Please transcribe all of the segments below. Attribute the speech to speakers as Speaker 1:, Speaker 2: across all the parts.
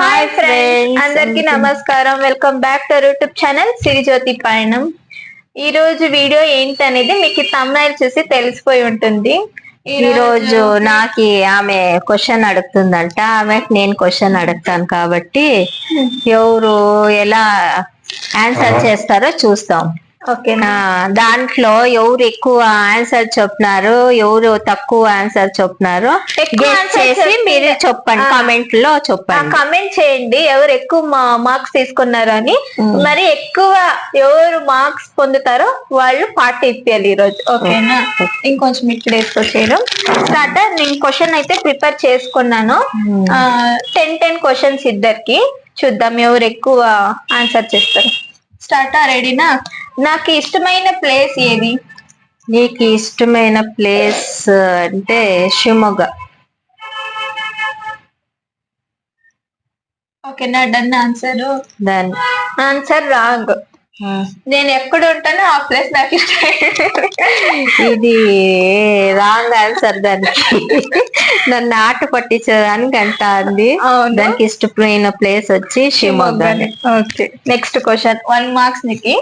Speaker 1: Hi friends
Speaker 2: అందరికి నమస్కారం welcome back to YouTube channel Sirijyothi Payanam ఈ రోజు వీడియో ఏంటనేది మీకు తమ్నైల్ చూసి తెలిసిపోయి ఉంటుంది.
Speaker 1: ఈ రోజు నాకు ఆమె క్వశ్చన్ అడుగుతుందంట. ఆమెకు నేను క్వశ్చన్ అడుగుతాను కాబట్టి ఎవరు ఎలా ఆన్సర్ చేస్తారో చూస్తాం. దాంట్లో ఎవరు ఎక్కువ ఆన్సర్ చెప్పినారు ఎవరు తక్కువ ఆన్సర్ చెప్పినారు చేసి మీరు చెప్పండి. కామెంట్లో చెప్పండి.
Speaker 2: కమెంట్ చేయండి ఎవరు ఎక్కువ మార్క్స్ తీసుకున్నారు అని. మరి ఎక్కువ ఎవరు మార్క్స్ పొందుతారో వాళ్ళు పార్టీ ఇప్పాలి ఈ రోజు ఓకేనా ఇంకొంచెం ఇక్కడ వేసుకొచ్చేయడం స్టార్టర్ నేను క్వశ్చన్ అయితే ప్రిపేర్ చేసుకున్నాను. టెన్ టెన్ క్వశ్చన్స్ ఇద్దరికి. చూద్దాం ఎవరు ఎక్కువ ఆన్సర్ చేస్తారు. స్టార్టర్ రెడీనా నాకు ఇష్టమైన ప్లేస్ ఏది?
Speaker 1: నీకు ఇష్టమైన ప్లేస్ అంటే శివమొగ్గ
Speaker 2: ఓకేనా డన్ ఆన్సర్.
Speaker 1: దాని
Speaker 2: ఆన్సర్ రాంగ్. నేను ఎక్కడ ఉంటానో ఆ ప్లేస్ నాకు
Speaker 1: ఇది రాంగ్ ఆన్సర్ దానికి. నన్ను ఆట పట్టించడానికి అంట అంది. దానికి ఇష్టమైన ప్లేస్ వచ్చి Shivamogga
Speaker 2: okay. Next question. One marks నికి.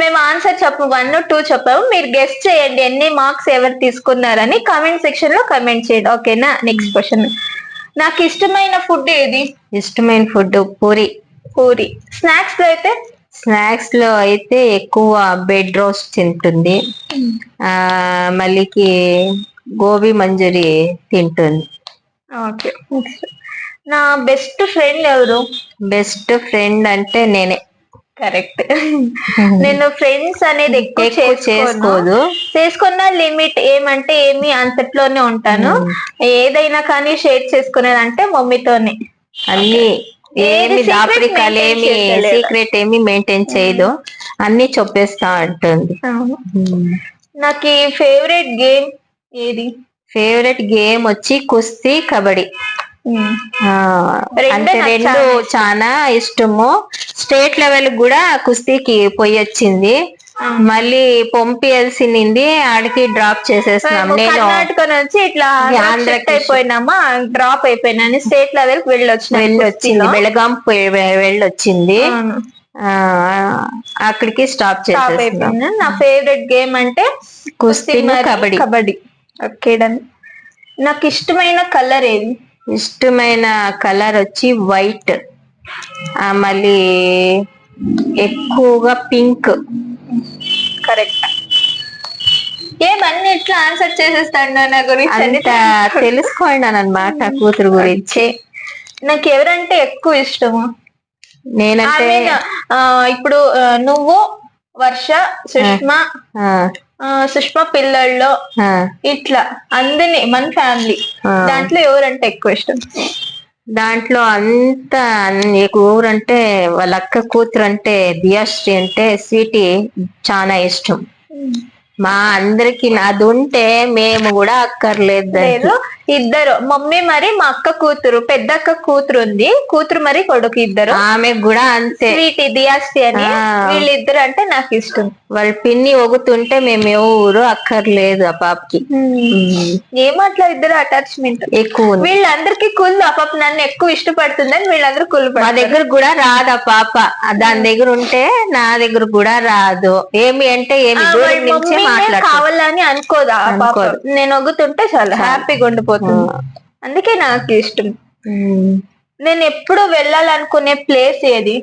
Speaker 2: మేము. ఆన్సర్ చెప్పు వన్ టూ చెప్పాము. మీరు గెస్ట్ చేయండి ఎన్ని మార్క్స్ ఎవరు తీసుకున్నారని కామెంట్ సెక్షన్లో కమెంట్ చేయండి. ఓకేనా? Next question. నాకు ఇష్టమైన ఫుడ్ ఏది?
Speaker 1: ఇష్టమైన ఫుడ్ పూరి.
Speaker 2: పూరి. స్నాక్స్లో అయితే
Speaker 1: స్నాక్స్లో అయితే ఎక్కువ బెడ్ రోస్ట్ తింటుంది. ఆ మళ్ళీకి గోబీ మంజూరి తింటుంది.
Speaker 2: ఓకే. నా బెస్ట్ ఫ్రెండ్ ఎవరు?
Speaker 1: బెస్ట్ ఫ్రెండ్ అంటే నేనే.
Speaker 2: కరెక్ట్. నేను ఫ్రెండ్స్ అనేది ఎక్కువ
Speaker 1: చేసుకోదు.
Speaker 2: చేసుకున్న లిమిట్ ఏమంటే ఏమి అంతట్లోనే ఉంటాను. ఏదైనా కానీ షేర్ చేసుకునేదంటే మమ్మీతోనే.
Speaker 1: అన్ని ఏమి
Speaker 2: secret
Speaker 1: దాపరికాలు
Speaker 2: maintain
Speaker 1: ఏమి
Speaker 2: చేస్తలేదు.
Speaker 1: సీక్రెట్ ఏమి మెయింటైన్ చేయదు. అన్ని చెప్పేస్తా ఉంటుంది
Speaker 2: నాకు ఈ ఫేవరెట్ గేమ్ ఏది?
Speaker 1: ఫేవరెట్ గేమ్ వచ్చి కుస్తీ కబడ్డీ. అంటే రెండు.
Speaker 2: చాలా
Speaker 1: ఇష్టము. స్టేట్ లెవెల్ కూడా కుస్తీకి పోయి వచ్చింది మళ్ళీ పంపించాల్సింది ఆడికి డ్రాప్ చేసేస్తున్నాం నేను
Speaker 2: కర్ణాటక నుంచి ఇట్లా
Speaker 1: ఆంధ్రాకి
Speaker 2: అయిపోయినామా? డ్రాప్ అయిపోయినాను స్టేట్ లెవెల్కి వెళ్ళి వచ్చిన
Speaker 1: వెళ్ళి వచ్చింది బెళగాం పోయి- వెళ్ళి వచ్చింది ఆ, అక్కడికి స్టాప్
Speaker 2: టాప్
Speaker 1: చేసేస్తున్నాం
Speaker 2: నా ఫేవరెట్ గేమ్ అంటే
Speaker 1: కుస్తీ కబడ్డీ.
Speaker 2: కబడ్డీ. ఓకే డన్ నాకు ఇష్టమైన కలర్ ఏది?
Speaker 1: ఇష్టమైన కలర్ వచ్చి వైట్. ఆ మళ్ళీ ఎక్కువగా పింక్.
Speaker 2: కరెక్ట్. ఏమన్నీ ఎట్లా ఆన్సర్ చేసేస్తాడు నా గురించి
Speaker 1: అంత తెలుసుకోండి అనమాట కూతురు గురించి.
Speaker 2: నాకు ఎవరంటే ఎక్కువ ఇష్టము.
Speaker 1: నేనంటే
Speaker 2: ఇప్పుడు నువ్వు వర్ష సుష్మా సుష్మా పిల్లల్లో ఇట్లా అందరినీ మన ఫ్యామిలీ. దాంట్లో ఎవరంటే ఎక్కువ ఇష్టం?
Speaker 1: దాంట్లో అంత నీకు ఊరంటే వాళ్ళ అక్క కూతురు అంటే దియాశ్రీ అంటే స్వీటీ చాలా ఇష్టం. మా అందరికి అది ఉంటే మేము కూడా అక్కర్లేదు
Speaker 2: ఇద్దరు. మమ్మీ మరి మా అక్క కూతురు పెద్ద అక్క కూతురు ఉంది కూతురు మరి కొడుకు ఇద్దరు.
Speaker 1: ఆమె కూడా అంతే.
Speaker 2: స్వీట్ దియాస్తి అని. వీళ్ళిద్దరు అంటే నాకు ఇష్టం.
Speaker 1: వాళ్ళ పిన్ని ఒగుతుంటే మేము ఎవరు అక్కర్లేదు ఆ పాపకి.
Speaker 2: ఏమట్లా ఇద్దరు అటాచ్మెంట్?
Speaker 1: ఎక్కువ.
Speaker 2: వీళ్ళందరికీ కుళ్ళు. ఆ పాప నన్ను ఎక్కువ ఇష్టపడుతుందని వీళ్ళందరూ కుళ్ళు
Speaker 1: మా దగ్గర కూడా రాదు ఆ పాప. దాని దగ్గర ఉంటే నా దగ్గర కూడా రాదు. ఏమి అంటే ఏమి
Speaker 2: కావాలని అనుకోదు. నేను ఒగ్గుతుంటే చాలా. హ్యాపీగా ఉండిపోతుంది. అందుకే నాకు ఇష్టం. నేను ఎప్పుడు వెళ్ళాలనుకునే ప్లేస్ ఏది?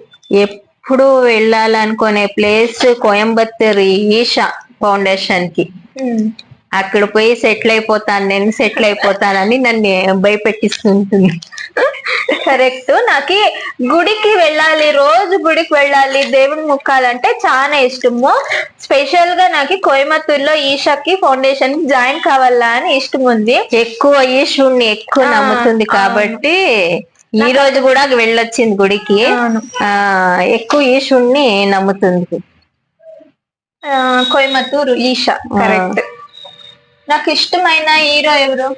Speaker 1: ఎప్పుడు వెళ్ళాలనుకునే ప్లేస్ కోయంబత్తూర్ ఈషా ఫౌండేషన్కి అక్కడ పోయి సెటిల్ అయిపోతాను నేను సెటిల్ అయిపోతానని నన్ను భయపెట్టిస్తుంటుంది.
Speaker 2: కరెక్ట్. నాకు గుడికి వెళ్ళాలి రోజు గుడికి వెళ్ళాలి దేవుని ముక్కాలంటే చాలా ఇష్టము. స్పెషల్గా నాకు కోయంబత్తూరులో ఈషాకి ఫౌండేషన్కి జాయిన్ కావాలా అని ఇష్టం ఉంది
Speaker 1: ఎక్కువ ఈశ్వరుని ఎక్కువ నమ్ముతుంది. కాబట్టి ఈ రోజు కూడా వెళ్ళొచ్చింది గుడికి. ఆ ఎక్కువ ఈశ్వరుని నమ్ముతుంది.
Speaker 2: ఆ, కోయంబత్తూరు ఈషా. కరెక్ట్. నాకు ఇష్టమైన హీరో ఎవరు?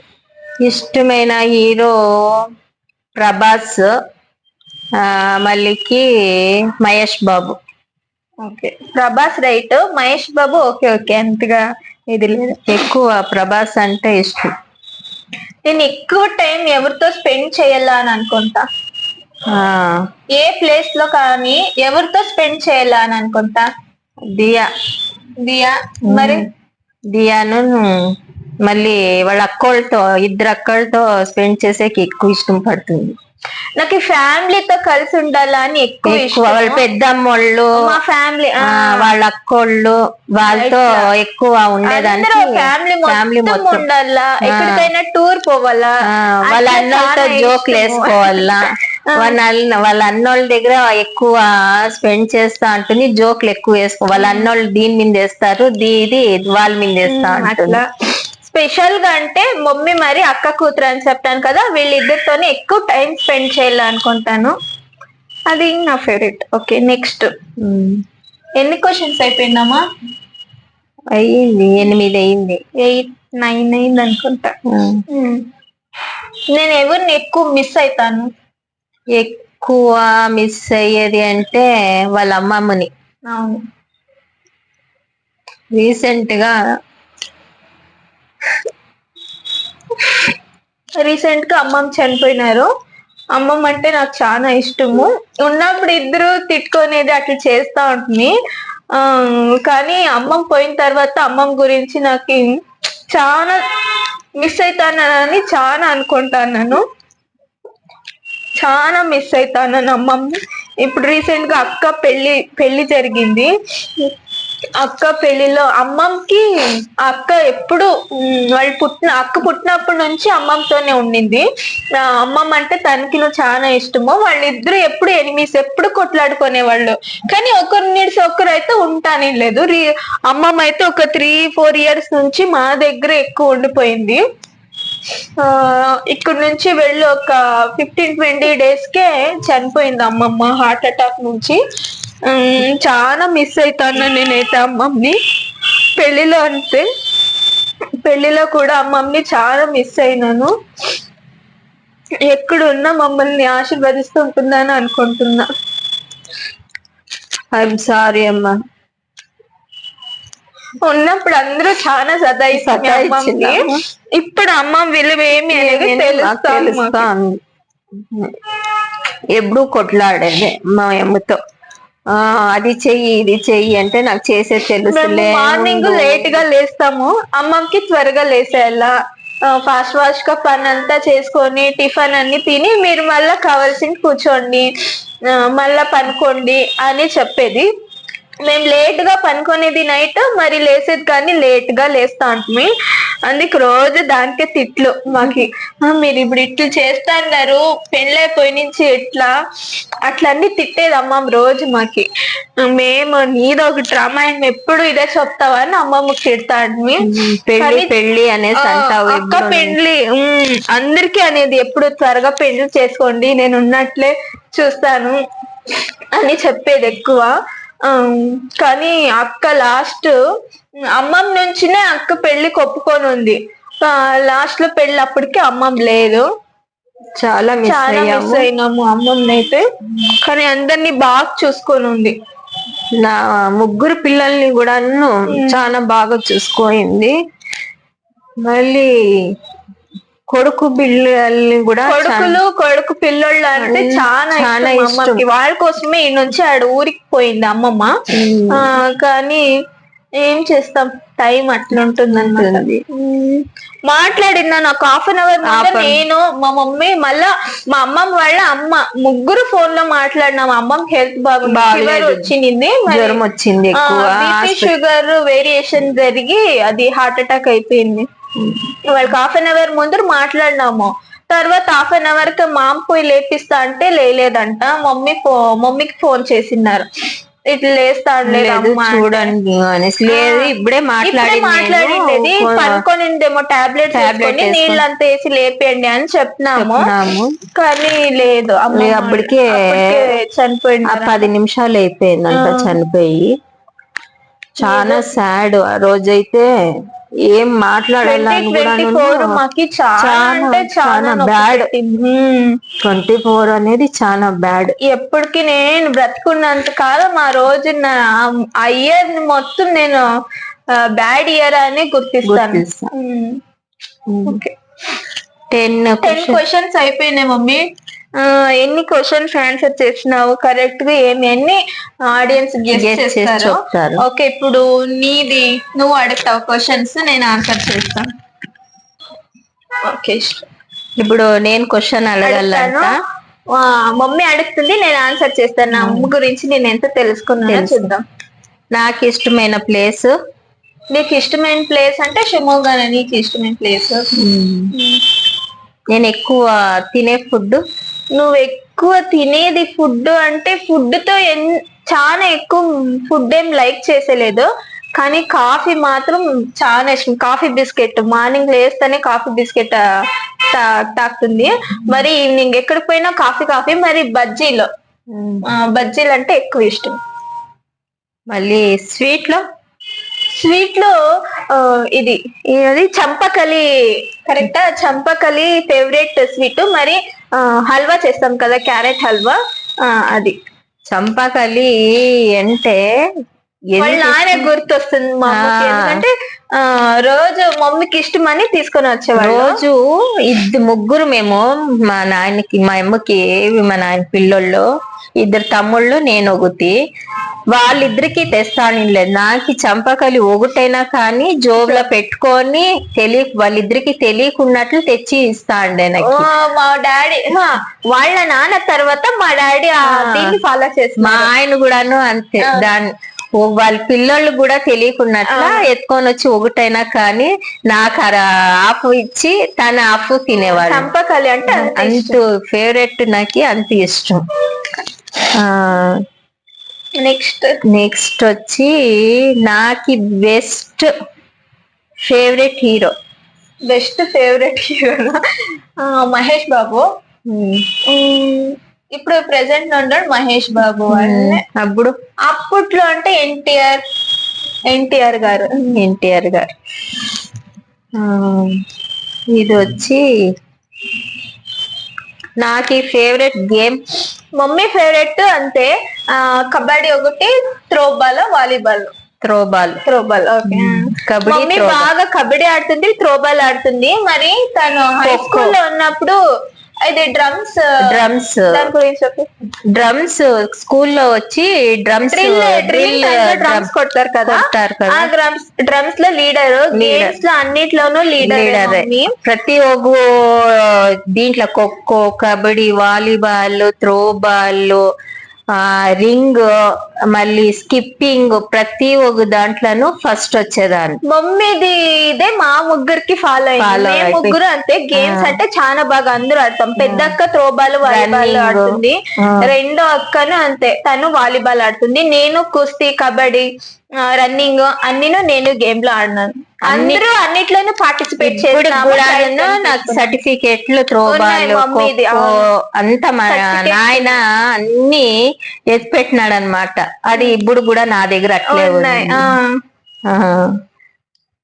Speaker 1: ఇష్టమైన hero Prabhas మళ్ళీకి Mahesh Babu.
Speaker 2: Okay. Prabhas right. Mahesh Babu okay okay. అంతగా ఇది లేదు.
Speaker 1: ఎక్కువ ప్రభాస్ అంటే ఇష్టం.
Speaker 2: నేను ఎక్కువ టైం ఎవరితో స్పెండ్ చేయాలా అని అనుకుంటా?
Speaker 1: ఆ,
Speaker 2: ఏ ప్లేస్లో కానీ ఎవరితో స్పెండ్ చేయాలా అని అనుకుంటా?
Speaker 1: దియా.
Speaker 2: దియా. మరి?
Speaker 1: దియాను మళ్ళీ వాళ్ళ అక్కోళ్ళతో ఇద్దరు అక్కలతో స్పెండ్ చేసేకి ఎక్కువ ఇష్టం పడుతుంది.
Speaker 2: నాకు ఈ ఫ్యామిలీతో కలిసి ఉండాలా అని ఎక్కువ
Speaker 1: ఎక్కువ వాళ్ళ పెద్దమ్మోళ్ళు
Speaker 2: మా ఫ్యామిలీ
Speaker 1: వాళ్ళ అక్కోళ్ళు వాళ్ళతో ఎక్కువ ఉండేదానికి
Speaker 2: ఫ్యామిలీ
Speaker 1: ఫ్యామిలీ
Speaker 2: మొత్తం. ఉండాలా? ఎక్కడికైనా టూర్ పోవాలా?
Speaker 1: వాళ్ళ
Speaker 2: చాలా
Speaker 1: జోక్లు. వేసుకోవాలా? వాళ్ళ అన్న- వాళ్ళ అన్నోళ్ళ దగ్గర ఎక్కువ స్పెండ్ చేస్తా అంటుంది జోక్లు ఎక్కువ వేసుకో. వాళ్ళ అన్నోళ్ళు దీని మీద వేస్తారు దీ ఇది వాళ్ళ మీద వేస్తా
Speaker 2: అట్లా. స్పెషల్గా అంటే మమ్మీ మరి అక్క కూతురు అని చెప్తాను కదా వీళ్ళిద్దరితోనే ఎక్కువ టైం స్పెండ్ చేయాలనుకుంటాను అది నా ఫేవరెట్ ఓకే నెక్స్ట్. ఎన్ని క్వశ్చన్స్ అయిపోయిందమ్మా?
Speaker 1: అయ్యింది ఎనిమిది అయింది
Speaker 2: ఎయిట్ నైన్ అయింది అనుకుంటా.
Speaker 1: ఉమ్.
Speaker 2: Hmm. నేను ఎవరిని ఎక్కువ మిస్ అవుతాను
Speaker 1: ఎక్కువ మిస్ అయ్యేది అంటే వాళ్ళ అమ్మమ్మని.
Speaker 2: అవును. రీసెంట్గా రీసెంట్గా అమ్మమ్మ చనిపోయినారు. అమ్మమ్మ అంటే నాకు చాలా ఇష్టము. ఉన్నప్పుడు ఇద్దరు తిట్టుకునేది అట్లా చేస్తా ఉంటుంది. ఆ, కానీ అమ్మమ్మ పోయిన తర్వాత అమ్మమ్మ గురించి నాకు చాలా మిస్ అవుతానని చాలా అనుకుంటాను చాలా మిస్ అవుతాను అమ్మమ్మ. ఇప్పుడు రీసెంట్గా అక్క పెళ్ళి పెళ్ళి జరిగింది. అక్క పెళ్ళిలో అమ్మమ్మకి అక్క ఎప్పుడు వాళ్ళు పుట్టిన అక్క పుట్టినప్పటి నుంచి అమ్మమ్మతోనే ఉండింది. అమ్మమ్మ అంటే తనకి చాలా ఇష్టము. వాళ్ళిద్దరు ఎప్పుడు ఎనిమిస్ ఎప్పుడు కొట్లాడుకునే వాళ్ళు. కానీ ఒకరు ఒకరు అయితే ఉంటానే లేదు రీ- అమ్మమ్మ అయితే ఒక త్రీ ఫోర్ ఇయర్స్ నుంచి మా దగ్గర ఎక్కువ ఉండిపోయింది. ఆ, ఇక్కడ నుంచి వెళ్ళి ఒక ఫిఫ్టీన్ ట్వంటీ డేస్ కే చనిపోయింది అమ్మమ్మ హార్ట్ అటాక్ నుంచి. చాలా మిస్ అవుతాను నేనైతే అమ్మమ్మని పెళ్ళిలో అంతే పెళ్ళిలో కూడా అమ్మమ్మని చాలా మిస్ అయినాను. ఎక్కడున్నా మమ్మల్ని ఆశీర్వదిస్తూ ఉంటుందని అనుకుంటున్నా.
Speaker 1: ఐఎమ్ సారీ అమ్మా.
Speaker 2: ఉన్నప్పుడు అందరూ చాలా
Speaker 1: సతాయించిందా?
Speaker 2: ఇప్పుడు అమ్మ విలువ ఏమి అనేది
Speaker 1: నాకు
Speaker 2: తెలుస్తా
Speaker 1: తెలుస్తా ఉంది. ఎప్పుడు కొట్లాడేదే మా అమ్మతో. అది చెయ్యి ఇది చెయ్యి అంటే నాకు చేసే తెలుసులే.
Speaker 2: మార్నింగ్. లేట్గా లేస్తాము. అమ్మకి త్వరగా లేసేయాలా? ఫాస్ట్ ఫాస్ట్గా పని అంతా చేసుకొని టిఫిన్ అన్ని తిని మీరు మళ్ళా కావాల్సింది కూర్చోండి. మళ్ళా పనుకోండి అని చెప్పేది. మేము లేట్గా పనుకునేది నైట్ మరి లేసేది కానీ లేట్గా లేస్తా ఉంటుంది అందుకు రోజు దానికే తిట్లు మాకి. "ఆ, మీరు ఇప్పుడు ఇట్లు చేస్తా అన్నారు పెళ్ళైపోయి నుంచి ఎట్లా? అట్లా అన్ని తిట్టేది అమ్మ రోజు మాకి. మేము నీదో ఒకటి రామాయణం ఎప్పుడు ఇదే చెప్తావా అని అమ్మమ్మ తిడతా అంటుంది పెళ్ళి
Speaker 1: పెళ్ళి అనేసి అంటావు
Speaker 2: అక్క ఉమ్, అందరికీ అనేది ఎప్పుడు త్వరగా పెళ్ళి చేసుకోండి నేను ఉన్నట్లే చూస్తాను అని చెప్పేది ఎక్కువ. కానీ అక్క లాస్ట్ అమ్మమ్మ నుంచినే అక్క పెళ్ళి ఒప్పుకొని ఉంది. లాస్ట్లో పెళ్ళి అప్పటికి అమ్మమ్మ లేదు.
Speaker 1: చాలా
Speaker 2: చాలా మిస్ అయినాము అమ్మమ్మ అయితే కానీ అందరినీ బాగా చూసుకొని ఉంది.
Speaker 1: నా ముగ్గురు పిల్లల్ని కూడాను చాలా బాగా చూసుకోయింది మళ్ళీ కొడుకు పిల్లల్ని కూడా
Speaker 2: కొడుకులు కొడుకు పిల్లోళ్ళు అంటే చాలా
Speaker 1: చాలా
Speaker 2: ఇష్టం. వాళ్ళ కోసమే ఈ నుంచి ఆడ ఊరికి పోయింది అమ్మమ్మ. కానీ ఏం చేస్తాం? టైం అట్లుంటుంది అనమాట
Speaker 1: ఉంటుంది.
Speaker 2: మాట్లాడినా నాకు హాఫ్ అన్ అవర్ నేను మా మమ్మీ మళ్ళా మా అమ్మమ్మ వాళ్ళ అమ్మ ముగ్గురు ఫోన్లో మాట్లాడినాం. అమ్మమ్మ హెల్త్. ఫీవర్ వచ్చింది
Speaker 1: జ్వరం వచ్చింది
Speaker 2: షుగర్ వేరియేషన్ జరిగి అది హార్ట్ అటాక్ అయిపోయింది. వాళ్ళకి హాఫ్ అన్ అవర్ ముందు మాట్లాడినాము. తర్వాత హాఫ్ అన్ అవర్కి మా అమ్మ పోయి లేపిస్తా అంటే లేలేదంట. మమ్మీ ఫో మమ్మీకి ఫోన్ చేసినారు ఇట్లా లేస్తా లేదు
Speaker 1: లేదు
Speaker 2: అమ్మ అంటే.
Speaker 1: చూడండి అనేసి. లేదు ఇప్పుడే మాట్లాడింది
Speaker 2: మాట్లాడిండేది.
Speaker 1: నేను.
Speaker 2: పనుకొనిందేమో టాబ్లెట్ వేసుకొని. నీళ్ళంతా వేసి లేపేయండి అని చెప్పినాము.
Speaker 1: చెప్తున్నాము.
Speaker 2: కానీ లేదు.
Speaker 1: అప్పటికే
Speaker 2: చనిపోయింది
Speaker 1: పది నిమిషాలు అయిపోయిందంట చనిపోయి. చాలా సాడ్. ఆ రోజైతే ఏం మాట్లాడాలని కూడా
Speaker 2: ట్వంటీ ఫోర్ మాకి చాలా అంటే చాలా. హ్మ్.
Speaker 1: ట్వంటీ ఫోర్ అనేది చాలా బ్యాడ్.
Speaker 2: ఎప్పటికి నేను బ్రతుకున్నంత కాలం ఆ రోజు ఆ ఇయర్ మొత్తం నేను బ్యాడ్ ఇయర్ అని గుర్తిస్తాను. ఓకే.
Speaker 1: టెన్
Speaker 2: టెన్ క్వశ్చన్స్ అయిపోయినాయి మమ్మీ. ఎన్ని క్వశ్చన్స్ ఆన్సర్ చేసినావు? కరెక్ట్గా ఏమి ఎన్ని ఆడియన్స్ గెస్ట్ చేస్తారు. ఓకే ఇప్పుడు నీది నువ్వు అడుగుతావు క్వశ్చన్స్ నేను ఆన్సర్ చేస్తాను ఓకే
Speaker 1: ఇప్పుడు నేను క్వశ్చన్ అడగాలంట.
Speaker 2: మమ్మీ అడుగుతుంది నేను ఆన్సర్ చేస్తాను. నా అమ్మ గురించి నేను ఎంత తెలుసుకున్నానో
Speaker 1: తెలుసు.
Speaker 2: చూద్దాం.
Speaker 1: నాకు ఇష్టమైన ప్లేస్
Speaker 2: నీకు ఇష్టమైన ప్లేస్ అంటే షిమోగా నీకు ఇష్టమైన ప్లేస్
Speaker 1: నేను ఎక్కువ తినే ఫుడ్
Speaker 2: నువ్వు ఎక్కువ తినేది ఫుడ్ అంటే ఫుడ్తో ఎన్- చాలా ఎక్కువ ఫుడ్ ఏం లైక్ చేసేలేదు. కానీ కాఫీ మాత్రం చాలా ఇష్టం. కాఫీ బిస్కెట్ మార్నింగ్ లేస్తేనే కాఫీ బిస్కెట్ తాకుతుంది మరి ఈవినింగ్ ఎక్కడికి పోయినా కాఫీ కాఫీ మరి బజ్జీలు. బజ్జీలు అంటే ఎక్కువ ఇష్టం.
Speaker 1: మళ్ళీ
Speaker 2: స్వీట్లో స్వీట్లో ఇది ఇది చంపకలి కరెక్టా? Champakali favourite sweet. మరి హల్వా చేస్తాం కదా క్యారెట్ హల్వా. ఆ, అది.
Speaker 1: చంపకలి అంటే
Speaker 2: వాళ్ళ నాన్న గుర్తొస్తుంది మా. ఎందుకంటే రోజు మమ్మీకి ఇష్టమని తీసుకొని వచ్చేవాళ్ళు.
Speaker 1: రోజు ఇద్దరు ముగ్గురు మేము మా నాయనకి మా అమ్మకి మా నాయన పిల్లోళ్ళు ఇద్దరు తమ్ముళ్ళు నేను ఒకటి. వాళ్ళిద్దరికి తెస్తానిలేదు నాకు చంపకలి ఒకటైనా కానీ జోబులో పెట్టుకొని తెలియ వాళ్ళిద్దరికి తెలియకున్నట్లు తెచ్చి ఇస్తా అండే నాకు.
Speaker 2: మా డాడీ వాళ్ళ నాన్న తర్వాత మా డాడీ. దీన్ని ఫాలో
Speaker 1: మా
Speaker 2: చేస్తున్నారు
Speaker 1: ఆయన కూడాను అంతే. దాని ఓ వాళ్ళ పిల్లోళ్ళు కూడా తెలియకున్నట్ల ఎత్తుకొని వచ్చి ఒకటైనా కానీ నాకు అర ఆఫ్ ఇచ్చి తన ఆఫ్ తినేవాడు
Speaker 2: చంపకలి అంటే అంత
Speaker 1: ఫేవరెట్ నాకు అంత ఇష్టం.
Speaker 2: నెక్స్ట్.
Speaker 1: నెక్స్ట్ వచ్చి నాకు best favourite
Speaker 2: hero. Best favourite hero Mahesh Babu. ఇప్పుడు ప్రెసెంట్ ఉన్నాడు మహేష్ బాబు
Speaker 1: అప్పుడు?
Speaker 2: అప్పట్లో అంటే ఎన్టీఆర్ ఎన్టీఆర్ గారు.
Speaker 1: ఎన్టీఆర్ గారు. ఇది వచ్చి నాకు ఫేవరెట్ గేమ్
Speaker 2: మమ్మీ ఫేవరెట్ ఆ, కబడ్డీ ఒకటి throw ball
Speaker 1: volleyball. Throw
Speaker 2: ball. Throwball
Speaker 1: okay.
Speaker 2: Kabaddi
Speaker 1: mummy
Speaker 2: బాగా కబడ్డీ ఆడుతుంది త్రోబాల్ ఆడుతుంది. మరి తను హై. స్కూల్లో ఉన్నప్పుడు ఇది డ్రమ్స్
Speaker 1: డ్రమ్స్. డ్రమ్స్ స్కూల్లో వచ్చి డ్రమ్స్
Speaker 2: డ్రిల్ డ్రమ్స్ కొడతారు కదా. ఆ డ్రమ్స్ డ్రమ్స్లో లీడర్. గేమ్స్లో అన్నిట్లోనూ లీడర్
Speaker 1: లీడర్. ప్రతి ఒక్క దీంట్లో khokho kabaddi volleyball throw ball ఆ రింగ్ మళ్ళీ స్కిప్పింగ్ ప్రతి ఒక్క దాంట్లోనూ ఫస్ట్ వచ్చేదాన్ని.
Speaker 2: మమ్మీది ఇదే మా ముగ్గురికి ఫాలో అయింది. మేము ముగ్గురు అంతే గేమ్స్ అంటే చాలా బాగా అందరూ ఆడతాం. పెద్ద అక్క త్రోబాల్ వాలీబాల్. ఆడుతుంది. రెండో అక్కను అంతే తను వాలీబాల్ ఆడుతుంది. నేను కుస్తీ కబడ్డీ రన్నింగ్ అన్నిను నేను గేమ్లో ఆడినాను. అందరూ అన్నిట్లోనూ పార్టిసిపేట్ prize
Speaker 1: నాకు. సర్టిఫికెట్లు త్రో
Speaker 2: ఉన్నాయి
Speaker 1: బాల్
Speaker 2: మమ్మీది,
Speaker 1: ఖోఖో
Speaker 2: అవును.
Speaker 1: అంతా మా నాయన అన్ని ఎత్తి పెట్టినాడు అనమాట అది ఇప్పుడు కూడా నా దగ్గర అట్లే
Speaker 2: ఉన్నాయి.
Speaker 1: ఉంది.
Speaker 2: ఆ.
Speaker 1: ఆ.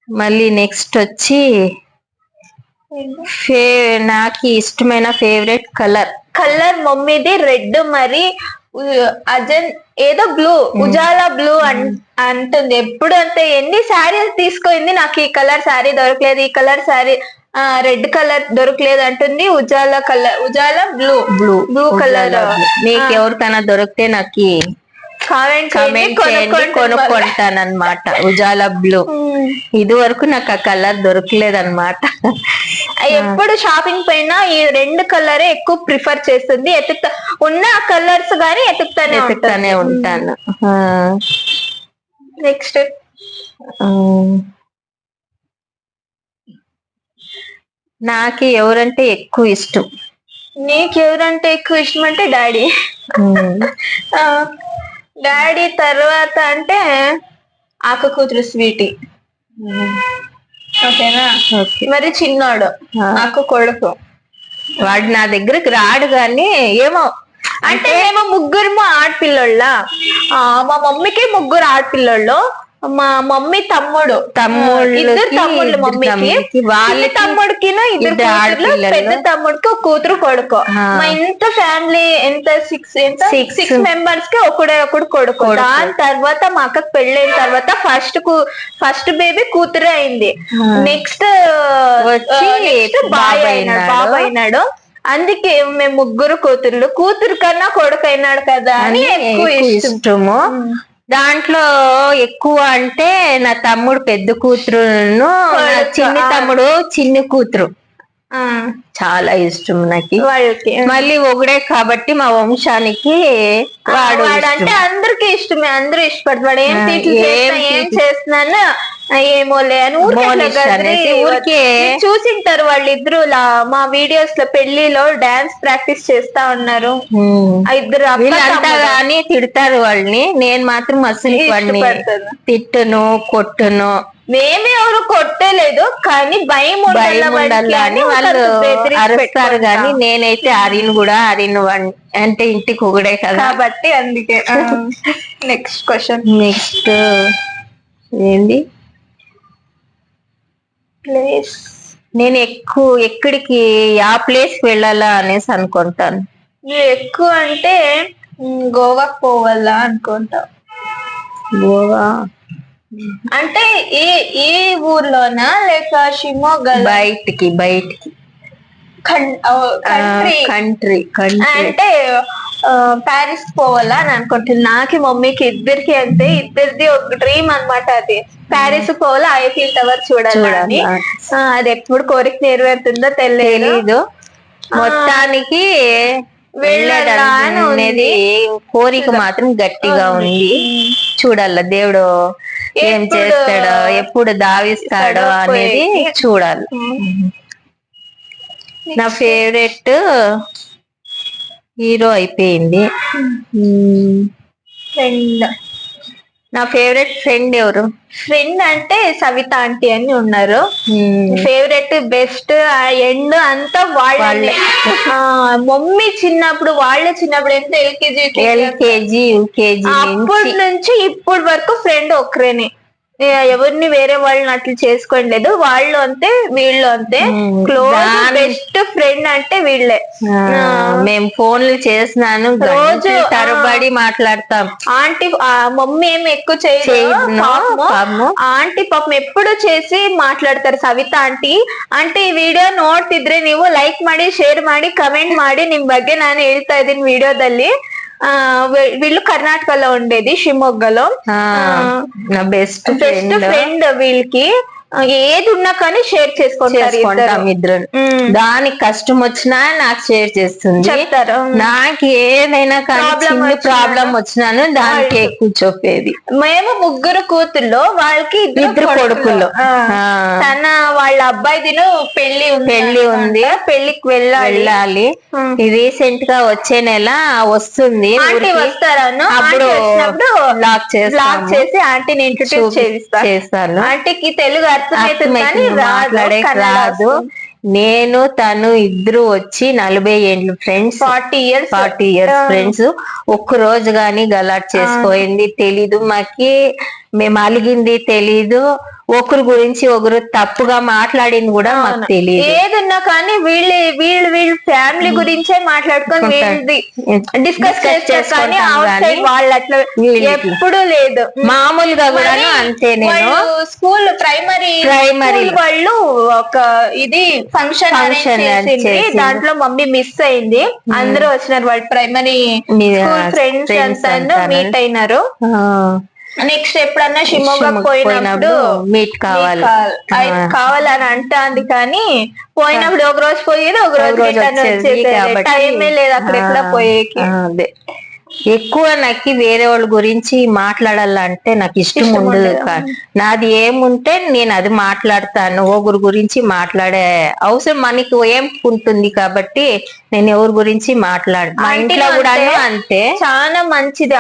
Speaker 1: మళ్ళీ నెక్స్ట్ వచ్చి ఫే నాకు ఇష్టమైన ఫేవరెట్ కలర్
Speaker 2: కలర్ మమ్మీది రెడ్ మరి అజన్ ఏదో బ్లూ ఉజాలా బ్లూ అంటుంది. ఎప్పుడు అంతే ఎన్ని శారీస్ తీసుకుంది నాకు ఈ కలర్ శారీ దొరకలేదు. ఈ కలర్ శారీ రెడ్ కలర్ దొరకలేదు అంటుంది. Ujala colour Ujala blue
Speaker 1: blue
Speaker 2: blue colour
Speaker 1: మీకు ఎవరికైనా దొరికితే నాకు
Speaker 2: కామెంట్
Speaker 1: చేయండి కొనుక్కుంటాను అనమాట ఉజాలా బ్లూ ఇది వరకు నాకు ఆ కలర్ దొరకలేదు అనమాట
Speaker 2: ఎప్పుడు షాపింగ్ పైన ఈ రెండు కలరే ఎక్కువ ప్రిఫర్ చేస్తుంది. ఎతుకుతా ఉన్న కలర్స్ గానీ ఎతుకుతానే
Speaker 1: వెతుకుతానే ఉంటాను.
Speaker 2: నెక్స్ట్
Speaker 1: ఆ. నాకు ఎవరంటే ఎక్కువ ఇష్టం.
Speaker 2: నీకు ఎవరంటే ఎక్కువ ఇష్టం అంటే డాడీ.
Speaker 1: ఉమ్.
Speaker 2: డాడీ తర్వాత అంటే ఆక కూతురు స్వీటీ. ఓకేనా?
Speaker 1: ఓకే.
Speaker 2: మరి చిన్నోడు. ఆకు కొడుకు.
Speaker 1: వాడు నా దగ్గరికి రాడు కానీ ఏమో.
Speaker 2: అంటే మేము ముగ్గురు ఆడపిల్లోళ్ళ. ఆ, మా మమ్మీకి ముగ్గురు ఆడపిల్లోళ్ళు. మా మమ్మీ తమ్ముడు
Speaker 1: తమ్ముళ్ళకి
Speaker 2: ఇద్దరు తమ్ముళ్ళు మమ్మీకి
Speaker 1: వాళ్ళకి
Speaker 2: తమ్ముడికి ఇద్దరు. పెద్ద తమ్ముడికి ఒక కూతురు కొడుకు. మా ఇంత ఫ్యామిలీ ఎంత సిక్స్ ఎంత. సిక్స్ మెంబర్స్కి ఒకడే ఒకడు కొడుకు. దాని తర్వాత మా అక్కకి పెళ్ళైన తర్వాత ఫస్ట్ ఫస్ట్ బేబీ కూతురే అయింది. నెక్స్ట్
Speaker 1: వచ్చి
Speaker 2: బాయ్
Speaker 1: బాబాయ్
Speaker 2: అయినాడు
Speaker 1: అయినాడు.
Speaker 2: బాబాయ్ అయినాడు అందుకే మేము ముగ్గురు కూతుర్లు కూతురు కన్నా కొడుకు అయినాడు కదా అని ఎక్కువ
Speaker 1: ఎక్కువ
Speaker 2: ఇష్టం
Speaker 1: ఇష్టము దాంట్లో ఎక్కువ అంటే నా తమ్ముడు పెద్ద కూతురును నా చిన్ని. తమ్ముడు చిన్ని కూతురు.
Speaker 2: ఆ,
Speaker 1: చాలా ఇష్టం నాకు.
Speaker 2: వాళ్ళకి.
Speaker 1: మళ్ళీ ఒకడే కాబట్టి మా వంశానికి వాడు
Speaker 2: వాడు అంటే. అందరికి ఇష్టమే అందరూ ఇష్టపడతాడు ఏం
Speaker 1: ఏం
Speaker 2: చేస్తున్నాను ఏమోలే అని ఊరికే చూసింటారు వాళ్ళిద్దరు మా వీడియోస్లో పెళ్ళిలో డాన్స్ ప్రాక్టీస్ చేస్తా ఉన్నారు. ఇద్దరు తమ్ముడు.
Speaker 1: గాని తిడతారు వాళ్ళని. నేను మాత్రం అసలు
Speaker 2: ఇష్టపడతాను.
Speaker 1: తిట్టును కొట్టును.
Speaker 2: మేమే ఎవరు కొట్టలేదు కానీ భయం ఉండాల
Speaker 1: భయం
Speaker 2: వాడికి
Speaker 1: ఉండాలి
Speaker 2: అని
Speaker 1: అని వాళ్ళు అరుస్తారు. గాని నేనైతే అరిను కూడా అరిను వాడిని. అంటే ఇంటికి ఒకడే కదా.
Speaker 2: కాబట్టి అందుకే. నెక్స్ట్ క్వశ్చన్
Speaker 1: నెక్స్ట్ ఏంది?
Speaker 2: ప్లేస్
Speaker 1: నేను ఎక్కువ ఎక్కడికి ఆ ప్లేస్ వెళ్ళాలా అనేసి అనుకుంటాను.
Speaker 2: ఎక్కువ అంటే గోవాకి పోవాలా అనుకుంటా.
Speaker 1: గోవా?
Speaker 2: అంటే ఈ ఈ ఊర్లోనా? లేక షిమోగా
Speaker 1: బయటికి బయటికి.
Speaker 2: కంట్రీ.
Speaker 1: Country country.
Speaker 2: అంటే ప్యారిస్ పోవాలా అని అనుకుంటున్నా. నాకు మమ్మీకి ఇద్దరికి అంటే ఇద్దరిది ఒక డ్రీమ్ అన్నమాట అది. ప్యారిస్ పోవాలా ఐఫిల్ టవర్ చూడాలని అది ఎప్పుడు కోరిక నెరవేరుతుందో తెలియదు
Speaker 1: మొత్తానికి. అనేది కోరిక మాత్రం గట్టిగా ఉంది. చూడాల దేవుడు ఏం చేస్తాడో ఎప్పుడు దావిస్తాడో అనేది. చూడాలి. నా ఫేవరెట్ హీరో అయిపోయింది.
Speaker 2: ఫ్రెండ్.
Speaker 1: నా ఫేవరెట్ ఫ్రెండ్ ఎవరు?
Speaker 2: ఫ్రెండ్ అంటే సవిత ఆంటీ అని ఉన్నారు. ఫేవరెట్ బెస్ట్ ఎండ్ అంతా వాళ్ళే. ఆ, మమ్మీ చిన్నప్పుడు వాళ్ళే చిన్నప్పుడు ఎంత ఎల్కేజీ
Speaker 1: ఎల్కేజీ యూకేజీ
Speaker 2: అప్పటి
Speaker 1: నుంచి
Speaker 2: ఇప్పటి వరకు ఫ్రెండ్ ఒక్కరేనే. ఏ, ఎవరిని వేరే వాళ్ళని అట్లా చేసుకోలేదు వాళ్ళు అంతే వీళ్ళు అంతే
Speaker 1: మ్మ్.
Speaker 2: క్లోజ్
Speaker 1: దాని-
Speaker 2: బెస్ట్ ఫ్రెండ్ అంటే వీళ్ళే
Speaker 1: ఆ, మేము ఫోన్లు చేసినాను
Speaker 2: రోజు,
Speaker 1: గంటల తరబడి మాట్లాడతాం
Speaker 2: ఆంటీ ఆ, మమ్మీ ఏమి ఎక్కువ చేయదు
Speaker 1: చేయను,
Speaker 2: పాపము.
Speaker 1: పాపము.
Speaker 2: ఆంటీ పాపం ఎప్పుడు చేసి ಮಾತಾಡ್ತಾರೆ ಸವಿತಾ ಆಂಟಿ ಆಂಟಿ ಈ ವಿಡಿಯೋ ನೋಡ್ತಿದ್ರೆ ನೀವು ಲೈಕ್ ಮಾಡಿ ಶೇರ್ ಮಾಡಿ ಕಮೆಂಟ್ ಮಾಡಿ ನಿಮ್ ಬಗ್ಗೆ ನಾನು ಹೇಳ್ತಾ ಇದ್ದೀನಿ ವಿಡಿಯೋದಲ್ಲಿ ಆ ವీ- వీళ్ళు కర్ణాటకలో ఉండేది షిమొగ్గలో.
Speaker 1: ఆ, నా బెస్ట్
Speaker 2: బెస్ట్
Speaker 1: ఫ్రెండ్
Speaker 2: వీళ్ళకి. ఏది ఉన్నా కానీ షేర్ చేసుకుంటారు
Speaker 1: చేసుకుంటాం
Speaker 2: ఇద్దరు.
Speaker 1: దానికి కష్టం వచ్చినా నాకు షేర్ చేస్తుంది. నాకు ఏదైనా కానీ ప్రాబ్లం వచ్చినాను దానికి ఎక్కువ చెప్పేది
Speaker 2: మేము ముగ్గురు కూతుర్లో వాళ్ళకి
Speaker 1: ఇద్దరు కొడుకులు.
Speaker 2: తన వాళ్ళ అబ్బాయిదిను పెళ్ళి
Speaker 1: పెళ్ళి ఉంది.
Speaker 2: పెళ్ళికి వెళ్ళాలి.
Speaker 1: రీసెంట్గా వచ్చే నెల వస్తుంది.
Speaker 2: వస్తారను.
Speaker 1: అప్పుడు లాక్
Speaker 2: చేసి ఆంటీని ఇంట్రడ్యూస్ చేయిస్తా.
Speaker 1: చేస్తాను.
Speaker 2: ఆంటీకి తెలుగు
Speaker 1: మాట్లాడే రాదు నేను తను ఇద్దరు వచ్చి నలభై ఏండ్లు friends
Speaker 2: forty years.
Speaker 1: Forty years friends. ఒక్క రోజు గాని గలాట్ చేసుకోయింది తెలీదు. మాకి మేము అలిగింది తెలీదు. ఒకరి గురించి ఒకరు తప్పుగా మాట్లాడింది కూడా మాకు తెలియదు
Speaker 2: ఏదున్నా కానీ వీళ్ళు వీళ్ళు వీళ్ళు ఫ్యామిలీ గురించే మాట్లాడుకొని వీళ్ళది డిస్కస్ చేస్తారు కానీ వాళ్ళు అట్లా. ఎప్పుడు లేదు.
Speaker 1: మామూలుగా కూడా అంతే నేను
Speaker 2: స్కూల్ ప్రైమరీ. స్కూల్ వాళ్ళు ఒక ఇది ఫంక్షన్ చేసింది. దాంట్లో మమ్మీ మిస్ అయింది. అందరూ వచ్చినారు. వాళ్ళు ప్రైమరీ స్కూల్ ఫ్రెండ్స్ అంతా. మీట్ అయినారు. నెక్స్ట్ ఎప్పుడన్నా షిమోగా పోయినప్పుడు
Speaker 1: meet కావాలి.
Speaker 2: కావాలని అంటాంది కానీ పోయినప్పుడు ఒక రోజు పోయేది ఒక రోజు రిటర్న్
Speaker 1: వచ్చేది
Speaker 2: టైమే లేదు అక్కడ ఎక్కడ పోయేకి.
Speaker 1: ఎక్కువ నాకు వేరే వాళ్ళ గురించి మాట్లాడాలంటే నాకు ఇష్టం ఉండదు నాది ఏముంటే నేను అది మాట్లాడతాను. ఒకరి గురించి మాట్లాడే అవసరం మనకి ఏం ఉంటుంది కాబట్టి నేను ఎవరి గురించి మాట్లాడ మా ఇంట్లో. కూడా అంతే
Speaker 2: చాలా మంచిది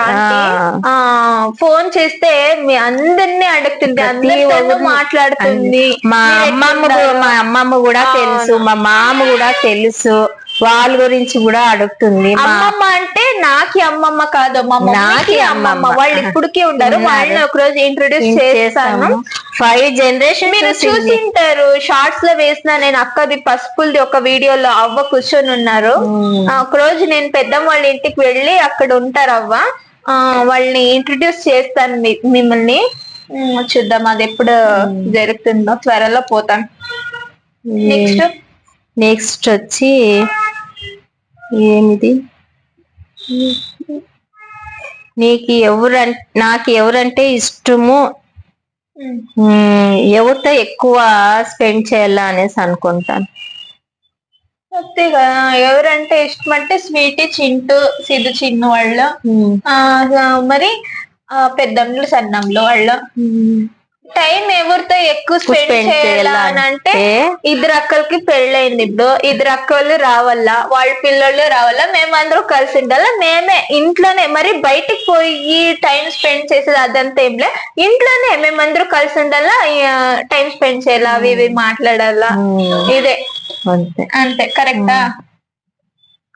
Speaker 2: ఫోన్ చేస్తే మీ అందరినీ అడుగుతుంది అందరితో మాట్లాడుతుంది.
Speaker 1: మా అమ్మమ్మ మా అమ్మమ్మ కూడా. తెలుసు మా మామ కూడా తెలుసు. వాళ్ళ గురించి కూడా అడుగుతుంది.
Speaker 2: అమ్మమ్మ అంటే నాకి అమ్మమ్మ కాదు
Speaker 1: నాకి
Speaker 2: అమ్మమ్మ. వాళ్ళు ఇప్పటికీ ఉండరు. వాళ్ళని ఒక రోజు ఇంట్రొడ్యూస్ చేస్తాను.
Speaker 1: ఫైవ్ జనరేషన్
Speaker 2: మీరు చూసింటారు షార్ట్స్లో వేసిన నేను అక్కది పసుపులది ఒక వీడియోలో అవ్వ కూర్చొని ఉన్నారు. ఒక రోజు నేను పెద్దమ్మ వాళ్ళ ఇంటికి వెళ్ళి అక్కడ ఉంటారు అవ్వ. ఆ, వాళ్ళని ఇంట్రడ్యూస్ చేస్తాను మిమ్మల్ని. మ్మ్, చూద్దాం అది ఎప్పుడు జరుగుతుందో. త్వరలో పోతాను. నెక్స్ట్
Speaker 1: నెక్స్ట్ వచ్చి ఏమిది? నీకు ఎవరం నాకు ఎవరంటే ఇష్టము. ఎవరితో ఎక్కువ స్పెండ్ చేయాలా అనేసి అనుకుంటాను.
Speaker 2: అంతే కదా ఎవరంటే ఇష్టం అంటే స్వీటీ చింటూ సిద్ధు చిన్ను వాళ్ళు. మరి ఆ పెద్దమ్ములు సన్నంలో వాళ్ళు. టైం ఎవరితో ఎక్కువ స్పెండ్ చేయాలా అని అంటే
Speaker 1: చేయాలంటే
Speaker 2: ఇద్దరు అక్కలకి పెళ్ళైంది ఇప్పుడు. ఇద్దరు అక్కలు రావాలా? వాళ్ళ పిల్లలు రావాలా? మేమందరూ కలిసి ఉండాలా? మేమే ఇంట్లోనే మరి బయటికి పోయి టైం స్పెండ్ చేసేది అదంతా ఏం లే. ఇంట్లోనే మేమందరూ కలిసి ఉండాలా? టైం స్పెండ్ చేయాలా? అవి ఇవి మాట్లాడాలా? ఇదే.
Speaker 1: అంతే.
Speaker 2: అంతే. కరెక్టా?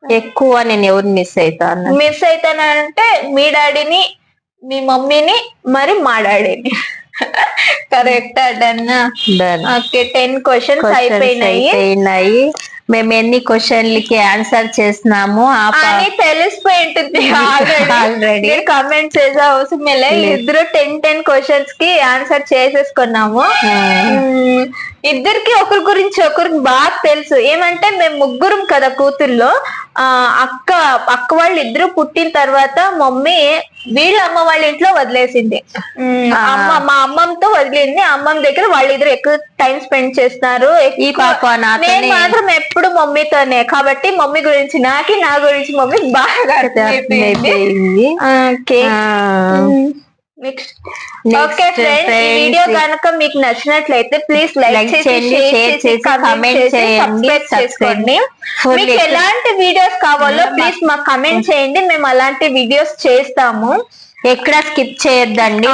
Speaker 1: ఎక్కువ నేను ఎవరిని మిస్ అవుతాను
Speaker 2: మిస్ అవుతానంటే మీ డాడీని మీ మమ్మీని మరి మా డాడీని. కరెక్టా done
Speaker 1: Done.
Speaker 2: Okay ten questions
Speaker 1: Questions
Speaker 2: అయిపోయినాయి
Speaker 1: అయిపోయినాయి మేము ఎన్ని క్వశ్చన్లకి ఆన్సర్ చేసినాము
Speaker 2: అని తెలిసిపోయి ఉంటుంది. ఆల్రెడీ కమెంట్ చేసే అవసరం. ఇద్దరు టెన్ టెన్ క్వశ్చన్స్కి ఆన్సర్ చేసేసుకున్నాము. ఇద్దరికి ఒకరి గురించి ఒకరికి బాగా తెలుసు. ఏమంటే మేము ముగ్గురం కదా కూతుర్లో ఆ అక్క అక్క వాళ్ళు ఇద్దరు పుట్టిన తర్వాత మమ్మీ వీళ్ళ అమ్మ వాళ్ళ ఇంట్లో వదిలేసింది. అమ్మ మా అమ్మమ్మతో వదిలింది. అమ్మమ్మ దగ్గర వాళ్ళిద్దరు ఎక్కువ టైం స్పెండ్ చేస్తున్నారు.
Speaker 1: ఈ
Speaker 2: ఎక్కువ-
Speaker 1: పాప
Speaker 2: నేను మాత్రం ఎప్పుడు మమ్మీతోనే కాబట్టి మమ్మీ గురించి నాకి నా గురించి మమ్మీ బాగా ఓకే. ఓకే ఫ్రెండ్స్ ఈ వీడియో కనుక మీకు నచ్చినట్లయితే ప్లీజ్ లైక్ చేసి
Speaker 1: చేయండి,
Speaker 2: షేర్ చేసి కమెంట్
Speaker 1: చేయండి,
Speaker 2: చేసుకోండి. మీకు ఎలాంటి వీడియోస్ కావాలో ప్లీజ్ మాకు కమెంట్ చేయండి. మేము అలాంటి వీడియోస్ చేస్తాము.
Speaker 1: ఎక్కడ స్కిప్ చేయొద్దండి.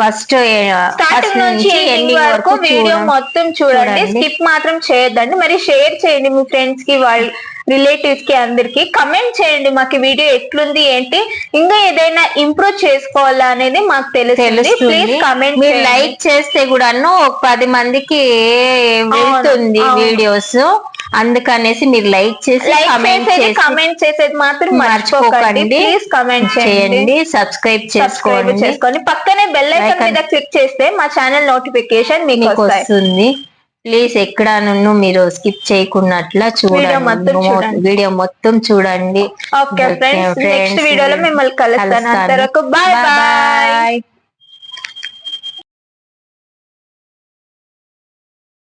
Speaker 1: ఫస్ట్
Speaker 2: స్టార్టింగ్ నుంచి ఎండింగ్ వరకు వీడియో మొత్తం చూడండి. స్కిప్ మాత్రం చేయొద్దండి. మరి షేర్ చేయండి మీ ఫ్రెండ్స్కి వాళ్ళ రిలేటివ్స్కి అందరికి. కమెంట్ చేయండి మాకు వీడియో ఎట్లుంది ఏంటి? ఇంకా ఏదైనా ఇంప్రూవ్ చేసుకోవాలా అనేది మాకు తెలుస్తుంది. ప్లీజ్ కమెంట్
Speaker 1: మీరు లైక్ చేస్తే కూడాను ఒక పది మందికి వెళ్తుంది. వీడియోస్ అందుకనేసి మీరు లైక్ చేసి కమెంట్
Speaker 2: చేసేది
Speaker 1: చేసి
Speaker 2: కమెంట్ చేసేది మాత్రం మర్చిపోకండి. ప్లీజ్ కమెంట్ చేయండి
Speaker 1: సబ్స్క్రైబ్ చేసుకోండి
Speaker 2: చేసుకోండి పక్కనే బెల్ ఐకాన్. మీద క్లిక్ చేస్తే మా ఛానల్ నోటిఫికేషన్ మీకు
Speaker 1: వస్తుంది ప్లీజ్ ఎక్కడ నుండి మీరు స్కిప్ చేయకున్నట్లా చూడండి. వీడియో మొత్తం చూడండి
Speaker 2: ఓకే ఫ్రెండ్స్. నెక్స్ట్ వీడియోలో మిమ్మల్ని కలుస్తాను. అంతవరకు బాయ్ బాయ్.